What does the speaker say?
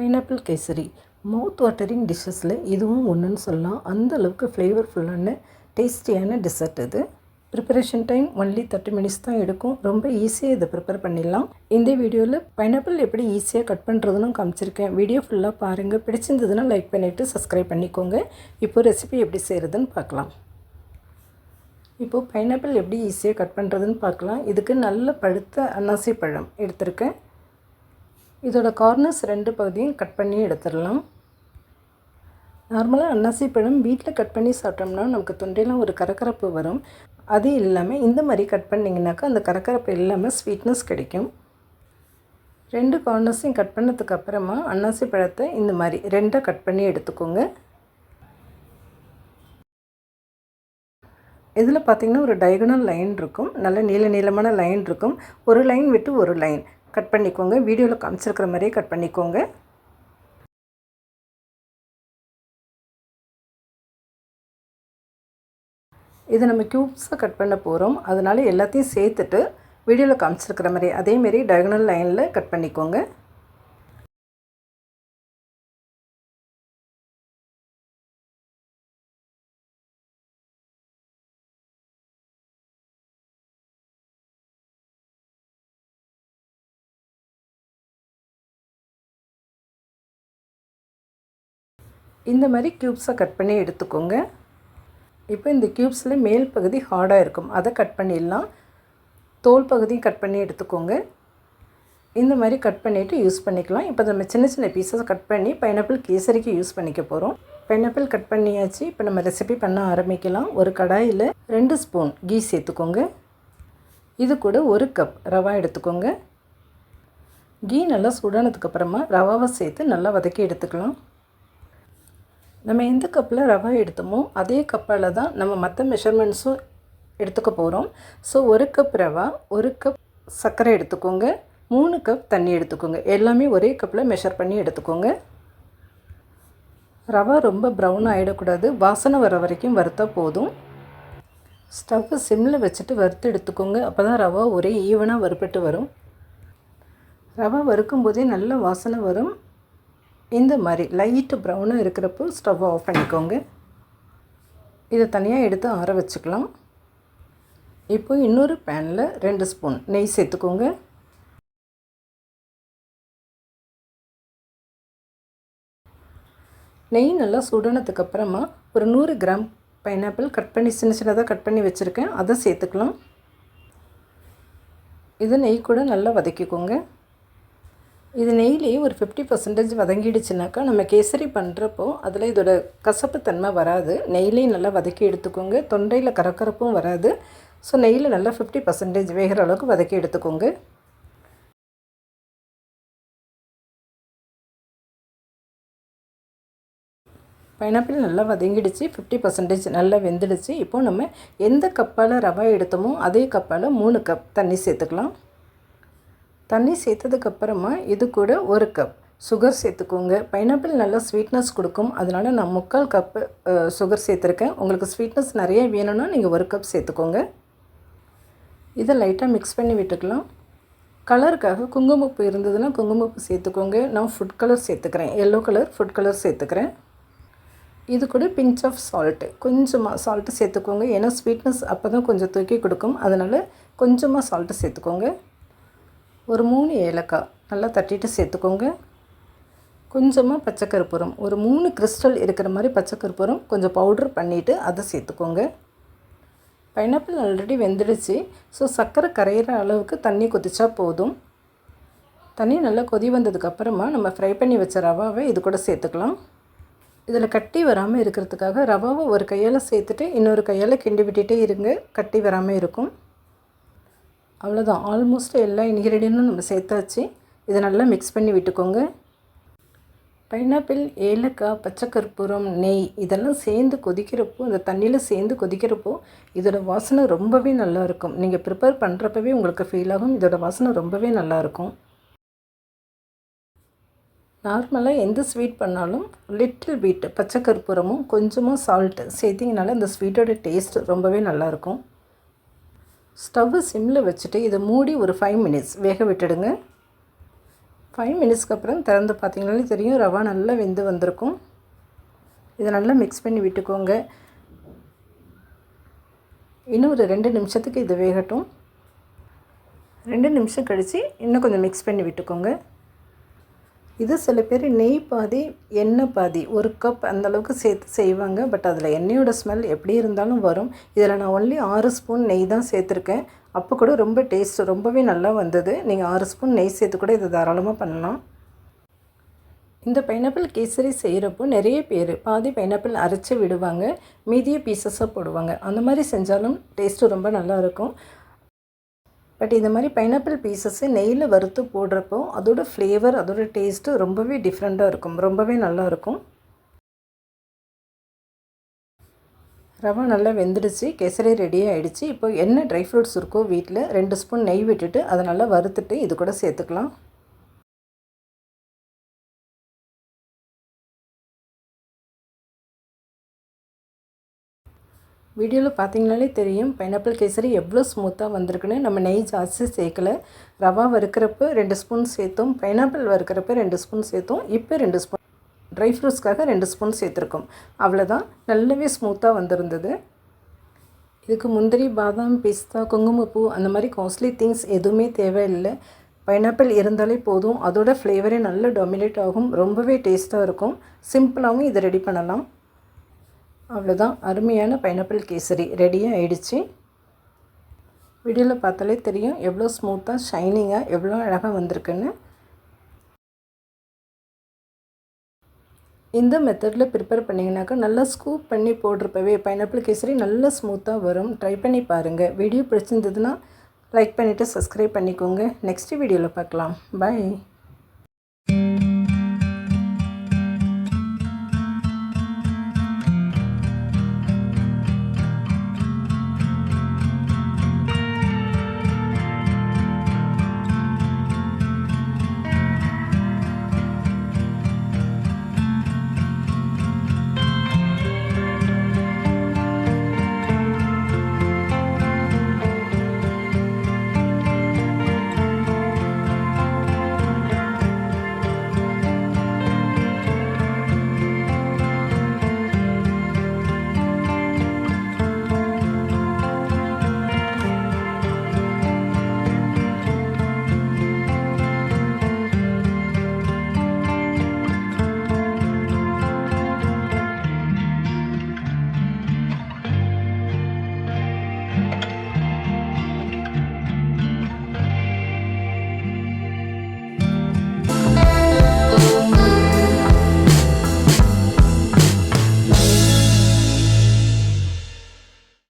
Pineapple kesari. Mouth watering டிஷ்ஷஸில் இதுவும் ஒன்றுன்னு சொல்லலாம். அந்த அளவுக்கு ஃப்ளேவர்ஃபுல்லான டேஸ்டியான டெசர்ட் இது preparation time only thirty minutes தான் எடுக்கும். ரொம்ப ஈஸியாக இதை ப்ரிப்பேர் பண்ணிடலாம். இந்த வீடியோவில் பைனாப்பிள் எப்படி ஈஸியாக கட் பண்ணுறதுன்னு காமிச்சிருக்கேன். வீடியோ ஃபுல்லாக பாருங்கள் பிடிச்சிருந்ததுன்னா லைக் பண்ணிவிட்டு சப்ஸ்கிரைப் பண்ணிக்கோங்க. இப்போது ரெசிபி எப்படி செய்கிறதுன்னு பார்க்கலாம். இப்போது பைனாப்பிள் எப்படி ஈஸியாக கட் பண்ணுறதுன்னு பார்க்கலாம். இதுக்கு நல்ல பழுத்த அன்னாசி பழம் எடுத்திருக்கேன். இதோட கார்னர்ஸ் ரெண்டு பகுதியும் கட் பண்ணி எடுத்துடலாம். நார்மலாக அன்னாசி பழம் வீட்டில் கட் பண்ணி சாப்பிட்டோம்னா நமக்கு தொண்டையெல்லாம் ஒரு கரக்கரப்பு வரும். அது இல்லாமல் இந்த மாதிரி கட் பண்ணிங்கனாக்கா அந்த கரக்கரப்பு இல்லாமல் ஸ்வீட்னஸ் கிடைக்கும். ரெண்டு கார்னர்ஸையும் கட் பண்ணதுக்கு அப்புறமா அன்னாசி பழத்தை இந்த மாதிரி ரெண்டாக கட் பண்ணி எடுத்துக்கோங்க. இதில் பார்த்திங்கன்னா ஒரு டயகனல் லைன் இருக்கும். நல்ல நீள நீளமான லைன் இருக்கும். ஒரு லைன் விட்டு ஒரு லைன் கட் பண்ணிக்கோங்க. வீடியோவில் காமிச்சிருக்கிற மாதிரியே கட் பண்ணிக்கோங்க. இதை நம்ம க்யூப்ஸாக கட் பண்ண போகிறோம் அதனால் எல்லாத்தையும் சேர்த்துட்டு வீடியோவில் காமிச்சிருக்கிற மாதிரி அதேமாரி டயகனல் லைனில் கட் பண்ணிக்கோங்க. இந்த மாதிரி க்யூப்ஸாக கட் பண்ணி எடுத்துக்கோங்க. இப்போ இந்த க்யூப்ஸில் மேல் பகுதி ஹார்டாக இருக்கும். அதை கட் பண்ணிடலாம். தோல் பகுதியும் கட் பண்ணி எடுத்துக்கோங்க. இந்த மாதிரி கட் பண்ணிவிட்டு யூஸ் பண்ணிக்கலாம். இப்போ நம்ம சின்ன சின்ன பீஸஸ் கட் பண்ணி பைனாப்பிள் கேசரிக்கு யூஸ் பண்ணிக்க போகிறோம் பைனாப்பிள் கட் பண்ணியாச்சு. இப்போ நம்ம ரெசிபி பண்ண ஆரம்பிக்கலாம். ஒரு கடாயில் ரெண்டு ஸ்பூன் கீ சேர்த்துக்கோங்க. இது கூட ஒரு கப் ரவா எடுத்துக்கோங்க. கீ நல்லா சூடானதுக்கப்புறமா ரவாவை சேர்த்து நல்லா வதக்கி எடுத்துக்கலாம். நம்ம எந்த கப்பில் ரவா எடுத்தோமோ அதே கப்பால் தான் நம்ம மற்ற மெஷர்மெண்ட்ஸும் எடுத்துக்க போகிறோம் ஸோ ஒரு கப் ரவா ஒரு கப் சர்க்கரை எடுத்துக்கோங்க. மூணு கப் தண்ணி எடுத்துக்கோங்க. எல்லாமே ஒரே கப்பில் மெஷர் பண்ணி எடுத்துக்கோங்க. ரவா ரொம்ப ப்ரௌன் ஆகிடக்கூடாது வாசனை வர வரைக்கும் வறுத்தா போதும். ஸ்டவ்வை சிம்மில் வச்சுட்டு வறுத்து எடுத்துக்கோங்க. அப்போ தான் ரவா ஒரே ஈவனாக வறுப்பட்டு வரும். ரவா வறுக்கும் போதே நல்ல வாசனை வரும். இந்த மாதிரி லைட்டு ப்ரௌனாக இருக்கிறப்போ ஸ்டவ் ஆஃப் பண்ணிக்கோங்க. இதை தனியாக எடுத்து ஆற வச்சுக்கலாம். இப்போ இன்னொரு பேனில் ரெண்டு ஸ்பூன் நெய் சேர்த்துக்கோங்க. நெய் நல்லா சூடானதுக்கு அப்புறமா ஒரு நூறு கிராம் பைனாப்பிள் கட் பண்ணி சின்ன சின்னதாக கட் பண்ணி வச்சுருக்கேன். அதை சேர்த்துக்கலாம். இது நெய் கூட நல்லா வதக்கிக்கோங்க. இது நெய்லேயே ஒரு ஃபிஃப்டி பர்சன்டேஜ் வதங்கிடுச்சுனாக்கா நம்ம கேசரி பண்ணுறப்போ அதில் இதோட கசப்புத்தன்மை வராது. நெய்லையும் நல்லா வதக்கி எடுத்துக்கோங்க. தொண்டையில் கரக்கரப்பும் வராது. ஸோ நெய்யில் நல்லா ஃபிஃப்டி பர்சன்டேஜ் வேகிற அளவுக்கு வதக்கி எடுத்துக்கோங்க. பைனாப்பிள் நல்லா வதங்கிடுச்சு. ஃபிஃப்டி பர்சன்டேஜ் நல்லா வெந்துடுச்சு. இப்போது நம்ம எந்த கப்பால் ரவா எடுத்தோமோ அதே கப்பால் மூணு கப் தண்ணி சேர்த்துக்கலாம். தண்ணி சேர்த்ததுக்கப்புறமா இது கூட ஒரு கப் சுகர் சேர்த்துக்கோங்க. பைனாப்பிள் நல்லா ஸ்வீட்னஸ் கொடுக்கும். அதனால் நான் முக்கால் கப்பு சுகர் சேர்த்துருக்கேன். உங்களுக்கு ஸ்வீட்னஸ் நிறைய வேணும்னா நீங்கள் ஒரு கப் சேர்த்துக்கோங்க. இதை லைட்டாக மிக்ஸ் பண்ணி விட்டுக்கலாம். கலருக்காக குங்குமப்பு இருந்ததுன்னா குங்குமப்பு சேர்த்துக்கோங்க. நான் ஃபுட் கலர் சேர்த்துக்கிறேன். எல்லோ கலர் ஃபுட் கலர் சேர்த்துக்கிறேன். இது கூட பிஞ்ச் ஆஃப் சால்ட்டு கொஞ்சமாக சால்ட்டு சேர்த்துக்கோங்க. ஏன்னா ஸ்வீட்னஸ் அப்போ தான் கொஞ்சம் தூக்கி கொடுக்கும். அதனால் கொஞ்சமாக சால்ட்டு சேர்த்துக்கோங்க. ஒரு மூணு ஏலக்காய் நல்லா தட்டிட்டு சேர்த்துக்கோங்க. கொஞ்சமாக பச்சை கருப்பூரம் ஒரு மூணு கிறிஸ்டல் இருக்கிற மாதிரி பச்சை கருப்பூரம் கொஞ்சம் பவுட்ரு பண்ணிவிட்டு அதை சேர்த்துக்கோங்க. பைனாப்பிள் ஆல்ரெடி வெந்துடுச்சு. ஸோ சர்க்கரை கரையிற அளவுக்கு தண்ணி கொதிச்சா போதும். தண்ணி நல்லா கொதி வந்ததுக்கப்புறமா நம்ம ஃப்ரை பண்ணி வச்ச ரவாவை இது கூட சேர்த்துக்கலாம். இதில் கட்டி வராமல் இருக்கிறதுக்காக ரவாவை ஒரு கையால் சேர்த்துட்டு இன்னொரு கையால் கிண்டி விட்டுட்டே இருங்க. கட்டி வராமல் இருக்கும். அவ்வளோதான் ஆல்மோஸ்ட் எல்லா இன்க்ரீடியன்ட்டும் நம்ம சேர்த்தாச்சு. இதை நல்லா மிக்ஸ் பண்ணி விட்டுக்கோங்க. பைனாப்பிள் ஏலக்காய் பச்சை கற்பூரம் நெய் இதெல்லாம் சேர்ந்து கொதிக்கிறப்போ அந்த தண்ணியில் சேர்ந்து கொதிக்கிறப்போ இதோட வாசனை ரொம்பவே நல்லாயிருக்கும் நீங்கள் ப்ரிப்பேர் பண்ணுறப்பவே உங்களுக்கு ஃபீல் ஆகும். இதோட வாசனை ரொம்பவே நல்லாயிருக்கும் நார்மலாக எந்த ஸ்வீட் பண்ணாலும் லிட்டில் பீட் பச்சை கற்பூரமும் கொஞ்சமாக சால்ட்டு சேர்த்திங்கனால அந்த ஸ்வீட்டோட டேஸ்ட் ரொம்பவே நல்லாயிருக்கும் ஸ்டவ்வு சிம்மில் வச்சுட்டு இதை மூடி ஒரு ஃபைவ் மினிட்ஸ் வேக விட்டுடுங்க. ஃபைவ் மினிட்ஸ்க்கு அப்புறம் திறந்து பார்த்தீங்கனாலே தெரியும் ரவா நல்லா வெந்து வந்திருக்கும். இதை நல்லா மிக்ஸ் பண்ணி விட்டுக்கோங்க. இன்னும் ஒரு ரெண்டு நிமிஷத்துக்கு இது வேகட்டும். ரெண்டு நிமிஷம் கழித்து இன்னும் கொஞ்சம் மிக்ஸ் பண்ணி விட்டுக்கோங்க. இது சில பேர் நெய் பாதி எண்ணெய் பாதி ஒரு கப் அந்தளவுக்கு சேர்த்து செய்வாங்க. பட் அதில் எண்ணெயோட ஸ்மெல் எப்படி இருந்தாலும் வரும். இதில் நான் ஒன்லி ஆறு ஸ்பூன் நெய் தான் சேர்த்துருக்கேன். அப்போ கூட ரொம்ப டேஸ்ட் ரொம்பவே நல்லா வந்தது. நீங்கள் ஆறு ஸ்பூன் நெய் சேர்த்து கூட இதை தாராளமாக பண்ணலாம். இந்த பைனாப்பிள் கேசரி செய்கிறப்போ நிறைய பேர் பாதி பைனாப்பிள் அரைச்சி விடுவாங்க. மீதிய பீசஸாக போடுவாங்க. அந்த மாதிரி செஞ்சாலும் டேஸ்ட்டு ரொம்ப நல்லாயிருக்கும் பட் இது மாதிரி பைனாப்பிள் பீசஸ்ஸு நெய்யில் வறுத்து போடுறப்போ அதோட ஃப்ளேவர் அதோட டேஸ்ட்டு ரொம்பவே டிஃப்ரெண்ட்டாக இருக்கும். ரொம்பவே நல்லாயிருக்கும் ரவா நல்லா வெந்துடுச்சு கேசரி ரெடி ஆகிடுச்சு இப்போ என்ன ட்ரை ஃப்ரூட்ஸ் இருக்கோ வீட்டில் ரெண்டு ஸ்பூன் நெய் விட்டுட்டு அதை நல்லா வறுத்துட்டு இது கூட சேர்த்துக்கலாம். வீடியோவில் பார்த்தீங்கனாலே தெரியும் பைனாப்பிள் கேசரி எவ்வளோ ஸ்மூத்தாக வந்திருக்குன்னு. நம்ம நெய் ஜாஸ்தி சேர்க்கல. ரவா வறுக்கிறப்ப ரெண்டு ஸ்பூன் சேர்த்தோம். பைனாப்பிள் வறுக்கிறப்ப ரெண்டு ஸ்பூன் சேர்த்தோம். இப்போ ரெண்டு ஸ்பூன் ட்ரை ஃப்ரூட்ஸ்க்காக ரெண்டு ஸ்பூன் சேர்த்துருக்கோம். அவ்வளோதான் நல்லாவே ஸ்மூத்தாக வந்திருந்தது. இதுக்கு முந்திரி பாதாம் பிஸ்தா குங்குமப்பூ அந்த மாதிரி காஸ்ட்லி திங்ஸ் எதுவுமே தேவையில்லை. பைனாப்பிள் இருந்தாலே போதும். அதோட ஃப்ளேவரே நல்ல டொமினேட் ஆகும். ரொம்பவே டேஸ்ட்டாக இருக்கும். சிம்பிளாகவும் இதை ரெடி பண்ணலாம். அவ்வளோதான் அருமையான பைனாப்பிள் கேசரி ரெடியாக ஆயிடுச்சு. வீடியோவில் பார்த்தாலே தெரியும் எவ்வளோ ஸ்மூத்தாக ஷைனிங்காக எவ்வளோ அழகாக வந்திருக்குன்னு. இந்த மெத்தடில் ப்ரிப்பேர் பண்ணிங்கனாக்கா நல்லா ஸ்கூப் பண்ணி போடுறப்பவே பைனாப்பிள் கேசரி நல்லா ஸ்மூத்தாக வரும். ட்ரை பண்ணி பாருங்கள் வீடியோ பிடிச்சிருந்ததுன்னா லைக் பண்ணிவிட்டு சப்ஸ்கிரைப் பண்ணிக்கோங்க. நெக்ஸ்ட் வீடியோவில் பார்க்கலாம். பாய்